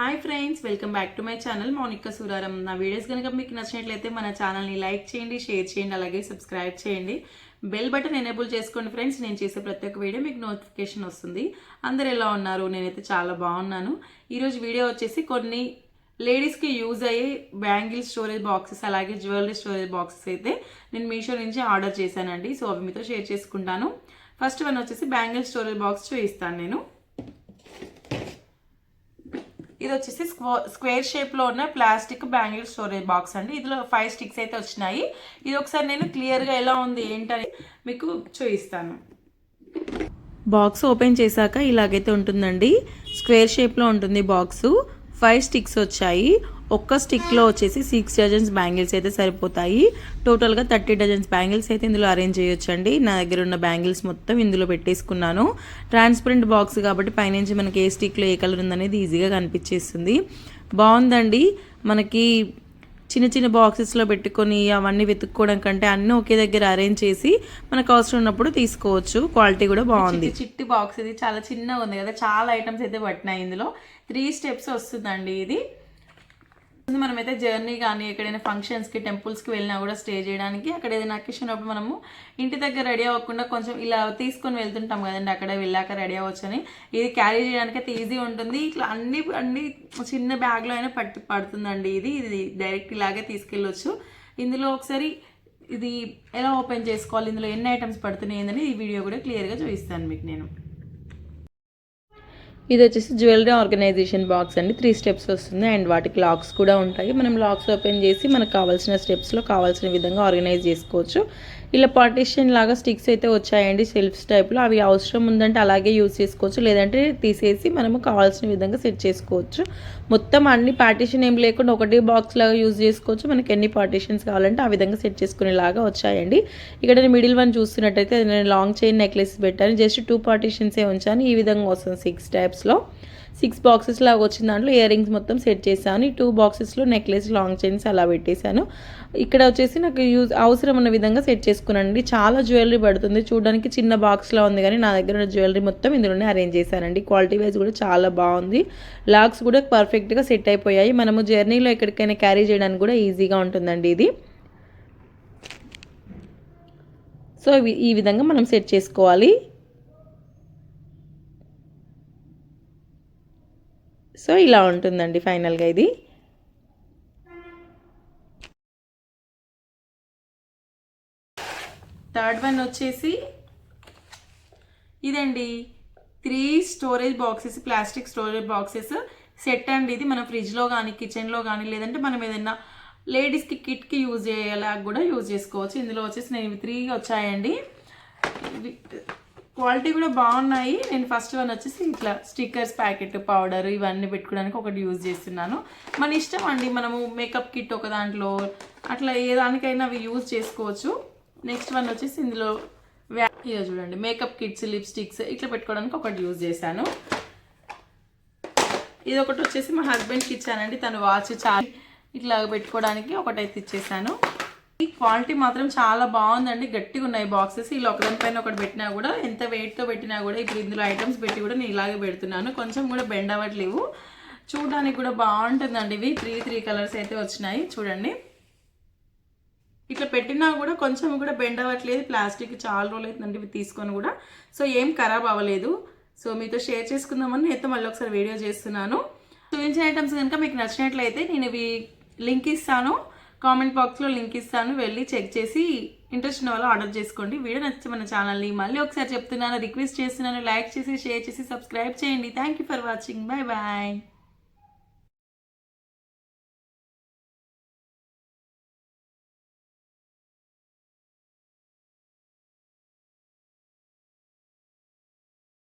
Hi friends welcome back to my channel Mounika Suraram. నా videos కనుక మీకు నచ్చినట్లయితే మన ఛానల్ని లైక్ చేయండి షేర్ చేయండి అలాగే సబ్స్క్రైబ్ చేయండి. బెల్ బటన్ ఎనేబుల్ చేసుకోండి ఫ్రెండ్స్ నేను చేసే ప్రతి ఒక్క వీడియో మీకు నోటిఫికేషన్ వస్తుంది. అందరు ఎలా ఉన్నారు? నేనైతే చాలా బాగున్నాను. ఈరోజు వీడియో వచ్చేసి కొన్ని లేడీస్కి యూజ్ అయ్యే బ్యాంగిల్ స్టోరేజ్ బాక్సెస్ అలాగే జ్యువెలరీ స్టోరేజ్ బాక్సెస్ అయితే నేను మీషో నుంచి ఆర్డర్ చేశానండి. సో అవి మీతో షేర్ చేసుకుంటాను. ఫస్ట్ వన్ వచ్చేసి బ్యాంగిల్ స్టోరేజ్ బాక్స్ చూపిస్తాను నేను. ఇది వచ్చేసి స్క్వ- స్క్వేర్ షేప్లో ఉన్న ప్లాస్టిక్ బ్యాంగిల్ స్టోరేజ్ బాక్స్ అండి. ఇందులో ఫైవ్ స్టిక్స్ అయితే వచ్చినాయి. ఇది ఒకసారి నేను క్లియర్గా ఎలా ఉంది ఏంటని మీకు చూపిస్తాను. బాక్స్ ఓపెన్ చేశాక ఇలాగైతే ఉంటుందండి. స్క్వేర్ షేప్లో ఉంటుంది బాక్సు. ఫైవ్ స్టిక్స్ వచ్చాయి. ఒక్క స్టిక్లో వచ్చేసి సిక్స్ డజన్స్ బ్యాంగిల్స్ అయితే సరిపోతాయి. టోటల్గా థర్టీ డజన్స్ బ్యాంగిల్స్ అయితే ఇందులో అరేంజ్ చేయొచ్చండి. నా దగ్గర ఉన్న బ్యాంగిల్స్ మొత్తం ఇందులో పెట్టేసుకున్నాను. ట్రాన్స్పరెంట్ బాక్స్ కాబట్టి పైనుంచి మనకి ఏ స్టిక్లో ఏ కలర్ ఉందనేది ఈజీగా కనిపించేస్తుంది. బాగుందండి. మనకి చిన్న చిన్న బాక్సెస్లో పెట్టుకొని అవన్నీ వెతుక్కోవడం కంటే అన్నీ ఒకే దగ్గర అరేంజ్ చేసి మనకు అవసరం ఉన్నప్పుడు తీసుకోవచ్చు. క్వాలిటీ కూడా బాగుంది. చిట్టి బాక్స్ ఇది చాలా చిన్నగా ఉంది కదా. చాలా ఐటమ్స్ అయితే పట్టినాయి ఇందులో. త్రీ స్టెప్స్ వస్తుందండి ఇది. మనమైతే జర్నీ కానీ ఎక్కడైనా ఫంక్షన్స్కి టెంపుల్స్కి వెళ్ళినా కూడా స్టే చేయడానికి అక్కడ ఏదైనా అకేషన్ మనము ఇంటి దగ్గర రెడీ అవ్వకుండా కొంచెం ఇలా తీసుకొని వెళ్తుంటాం కదండి. అక్కడ వెళ్ళాక రెడీ అవ్వచ్చని. ఇది క్యారీ చేయడానికి అయితే ఈజీ ఉంటుంది. ఇట్లా అన్ని అన్ని చిన్న బ్యాగ్లో అయినా పట్టు పడుతుందండి ఇది. ఇది డైరెక్ట్ ఇలాగే తీసుకెళ్ళొచ్చు. ఇందులో ఒకసారి ఇది ఎలా ఓపెన్ చేసుకోవాలి? ఇందులో ఎన్ని ఐటమ్స్ పడుతున్నాయి ఏందని ఈ వీడియో కూడా క్లియర్గా చూపిస్తాను మీకు నేను. ఇది వచ్చేసి జ్యువెలరీ ఆర్గనైజేషన్ బాక్స్ అండి. త్రీ స్టెప్స్ వస్తుంది. అండ్ వాటికి లాక్స్ కూడా ఉంటాయి. మనం లాక్స్ ఓపెన్ చేసి మనకు కావాల్సిన స్టెప్స్లో కావాల్సిన విధంగా ఆర్గనైజ్ చేసుకోవచ్చు. ఇలా పార్టీషన్ లాగా స్టిక్స్ అయితే వచ్చాయండి సెల్ఫ్స్ టైప్లో అవి అవసరం ఉందంటే అలాగే యూజ్ చేసుకోవచ్చు. లేదంటే తీసేసి మనము కావాల్సిన విధంగా సెట్ చేసుకోవచ్చు. మొత్తం అన్ని పార్టీషన్ ఏం లేకుండా ఒకటి బాక్స్ లాగా యూజ్ చేసుకోవచ్చు. మనకి ఎన్ని పార్టీషన్స్ కావాలంటే ఆ విధంగా సెట్ చేసుకునేలాగా వచ్చాయండి. ఇక్కడ నేను మిడిల్ వన్ చూస్తున్నట్టయితే నేను లాంగ్ చైన్ నెక్లెస్ పెట్టాను. జస్ట్ టూ పార్టీషన్సే ఉంచాను. ఈ విధంగా వస్తుంది సిక్స్ టైప్స్లో సిక్స్ బాక్సెస్ లాగా వచ్చిన దాంట్లో ఇయర్ రింగ్స్ మొత్తం సెట్ చేశాను. ఈ టూ బాక్సెస్లో నెక్లెస్ లాంగ్ చైన్స్ అలా పెట్టేశాను. ఇక్కడ వచ్చేసి నాకు యూజ్ అవసరం ఉన్న విధంగా సెట్ చేసుకున్నానండి. చాలా జ్యువెలరీ పడుతుంది. చూడడానికి చిన్న బాక్స్లో ఉంది కానీ నా దగ్గర ఉన్న జ్యువెలరీ మొత్తం ఇందులోనే అరేంజ్ చేశానండి. క్వాలిటీ వైజ్ కూడా చాలా బాగుంది. లాక్స్ కూడా పర్ఫెక్ట్గా సెట్ అయిపోయాయి. మనము జర్నీలో ఎక్కడికైనా క్యారీ చేయడానికి కూడా ఈజీగా ఉంటుందండి ఇది. సో ఈ విధంగా మనం సెట్ చేసుకోవాలి. సో ఇలా ఉంటుందండి ఫైనల్గా ఇది. థర్డ్ వన్ వచ్చేసి ఇదండి three storage boxes plastic storage boxes. Set అండి ఇది మనం ఫ్రిడ్జ్లో కానీ కిచెన్లో కానీ లేదంటే మనం ఏదైనా లేడీస్కి కిట్కి యూజ్ చేయాలా కూడా యూజ్ చేసుకోవచ్చు. ఇందులో వచ్చేసి నేను ఇవి త్రీ వచ్చాయండి. క్వాలిటీ కూడా బాగున్నాయి. నేను ఫస్ట్ వన్ వచ్చేసి ఇట్లా స్టిక్కర్స్ ప్యాకెట్ పౌడర్ ఇవన్నీ పెట్టుకోవడానికి ఒకటి యూజ్ చేస్తున్నాను. మన ఇష్టం అండి. మనము మేకప్ కిట్ ఒక దాంట్లో అట్లా ఏ దానికైనా అవి యూజ్ చేసుకోవచ్చు. నెక్స్ట్ వన్ వచ్చేసి ఇందులో వ్యా ఇదో చూడండి. మేకప్ కిట్స్ లిప్స్టిక్స్ ఇట్లా పెట్టుకోవడానికి ఒకటి యూజ్ చేశాను. ఇది ఒకటి వచ్చేసి మా హస్బెండ్కి ఇచ్చానండి. తను వాచ్ చాలా ఇట్లా పెట్టుకోవడానికి ఒకటైతే ఇచ్చేసాను. క్వాలిటీ మాత్రం చాలా బాగుందండి. గట్టిగా ఉన్నాయి బాక్సెస్. ఇలా ఒకదానిపైన ఒకటి పెట్టినా కూడా ఎంత వెయిట్తో పెట్టినా కూడా ఇప్పుడు ఇందులో ఐటమ్స్ పెట్టి కూడా నేను ఇలాగే పెడుతున్నాను. కొంచెం కూడా బెండ్ అవ్వట్లేవు. చూడడానికి కూడా బాగుంటుందండి ఇవి. త్రీ త్రీ కలర్స్ అయితే వచ్చినాయి. చూడండి. ఇట్లా పెట్టినా కూడా కొంచెం కూడా బెండ్ అవ్వట్లేదు. ప్లాస్టిక్ చాలా రోజులు అవుతుందండి ఇవి తీసుకొని కూడా. సో ఏం ఖరాబ్ అవ్వలేదు. సో మీతో షేర్ చేసుకుందామని నేతో మళ్ళీ ఒకసారి వీడియో చేస్తున్నాను. చూపించిన ఐటమ్స్ కనుక మీకు నచ్చినట్లయితే నేను ఇవి లింక్ ఇస్తాను. కామెంట్ బాక్స్లో లింక్ ఇస్తాను. వెళ్ళి చెక్ చేసి ఇంట్రెస్ట్ ఉన్న వాళ్ళు ఆర్డర్ చేసుకోండి. వీడియో నచ్చితే మన ఛానల్ని మళ్ళీ ఒకసారి చెప్తున్నాను. రిక్వెస్ట్ చేస్తున్నాను. లైక్ చేసి షేర్ చేసి సబ్స్క్రైబ్ చేయండి. Thank you for watching. Bye bye.